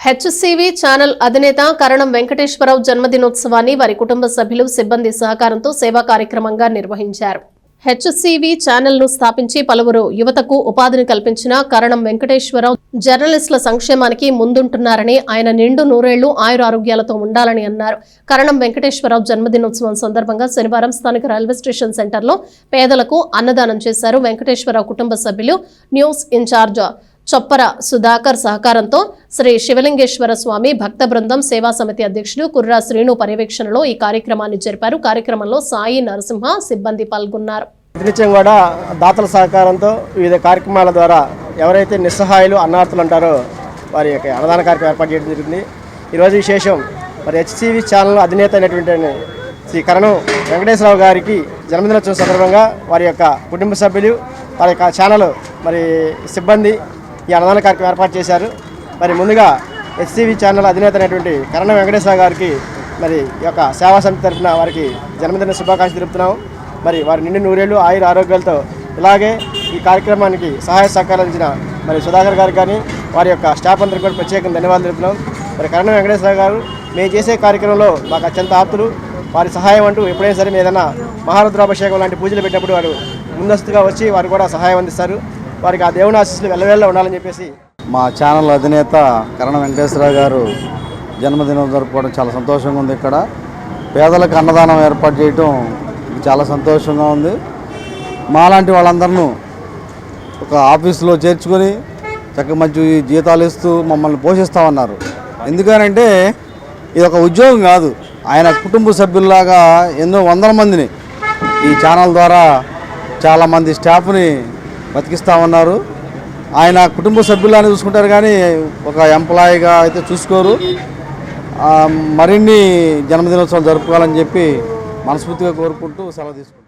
HCV channel అధినేత కరణం వెంకటేశ్వరరావు జన్మదినోత్సవాన్ని వారి కుటుంబ సభ్యులు సిబ్బంది సహకారంతో సేవా కార్యక్రమంగా నిర్వహించారు. హెచ్సివి ఛానల్ను స్థాపించి పలువురు యువతకు ఉపాధిని కల్పించిన కరణం వెంకటేశ్వరరావు జర్నలిస్టుల సంక్షేమానికి ముందుంటున్నారని ఆయన నిండు నూరేళ్ళు ఆయురారోగ్యాలతో ఉండాలని అన్నారు. కరణం వెంకటేశ్వరరావు జన్మదినోత్సవం సందర్భంగా శనివారం స్థానిక రైల్వే స్టేషన్ సెంటర్లో పేదలకు అన్నదానం చేశారు వెంకటేశ్వరరావు కుటుంబ సభ్యులు న్యూస్ ఇన్ఛార్జ్ చొప్పర సుధాకర్ సహకారంతో శ్రీ శివలింగేశ్వర స్వామి భక్త బృందం సేవా సమితి అధ్యక్షుడు కుర్రా శ్రీను పర్యవేక్షణలో ఈ కార్యక్రమాన్ని జరిపారు. కార్యక్రమంలో సాయి నరసింహ సిబ్బంది పాల్గొన్నారు. ప్రతినిత్యం కూడా దాతల సహకారంతో వివిధ కార్యక్రమాల ద్వారా ఎవరైతే నిస్సహాయులు అన్నార్థులు అంటారో వారి యొక్క అన్నదాన కార్యక్రమం ఏర్పాటు చేయడం జరిగింది. ఈరోజు విశేషం మరి హెచ్సివి ఛానల్ అధినేత అయినటువంటి శ్రీ కరణం వెంకటేశ్వరరావు గారికి జన్మదినోత్సవం సందర్భంగా వారి యొక్క కుటుంబ సభ్యులు వారి యొక్క ఛానల్ మరి సిబ్బంది ఈ అన్నదాన కార్యక్రమం ఏర్పాటు చేశారు. మరి ముందుగా హెచ్సివి ఛానల్ అధినేత అయినటువంటి కరణ వెంకటేశ్వర గారికి మరి ఈ యొక్క సేవా సమితి తరఫున వారికి జన్మదిన శుభాకాంక్షలు తెలుపుతున్నాం మరి వారి నిండి నూరేళ్ళు ఆయుర ఆరోగ్యాలతో ఇలాగే ఈ కార్యక్రమానికి సహాయ సహకారం మరి సుధాకర్ గారికి కానీ వారి యొక్క స్టాఫ్ అందరికీ కూడా ప్రత్యేకంగా ధన్యవాదాలు తెలుపుతున్నాం. మరి కరణం వెంకటేశ్వర గారు మేము చేసే కార్యక్రమంలో మాకు అత్యంత ఆప్తులు. వారి సహాయం అంటూ ఎప్పుడైనా సరే ఏదైనా మహారుద్రాభిషేకం లాంటి పూజలు పెట్టినప్పుడు వారు ముందస్తుగా వచ్చి వారు కూడా సహాయం అందిస్తారు. వారికి ఆ దేవుని ఆశీస్సులు వెళ్ళవేళ్ళ ఉండాలని చెప్పేసి మా ఛానల్ అధినేత కరణ వెంకటేశ్వరరావు గారు జన్మదినం జరుపుకోవడం చాలా సంతోషంగా ఉంది ఇక్కడ. పేదలకు అన్నదానం ఏర్పాటు చేయటం చాలా సంతోషంగా ఉంది. మాలాంటి వాళ్ళందరూ ఒక ఆఫీసులో చేర్చుకొని చక్కగా మంచి జీతాలు ఇస్తూ మమ్మల్ని పోషిస్తామన్నారు. ఎందుకనంటే ఇది ఒక ఉద్యోగం కాదు. ఆయన కుటుంబ సభ్యుల్లాగా ఎన్నో వందల మందిని ఈ ఛానల్ ద్వారా చాలామంది స్టాఫ్ని బతికిస్తా ఉన్నారు. ఆయన కుటుంబ సభ్యులని చూసుకుంటారు కానీ ఒక ఎంప్లాయీగా అయితే చూసుకోరు. మరిన్ని జన్మదినోత్సవాలు జరుపుకోవాలని చెప్పి మనస్ఫూర్తిగా కోరుకుంటూ సెలవు తీసుకుంటారు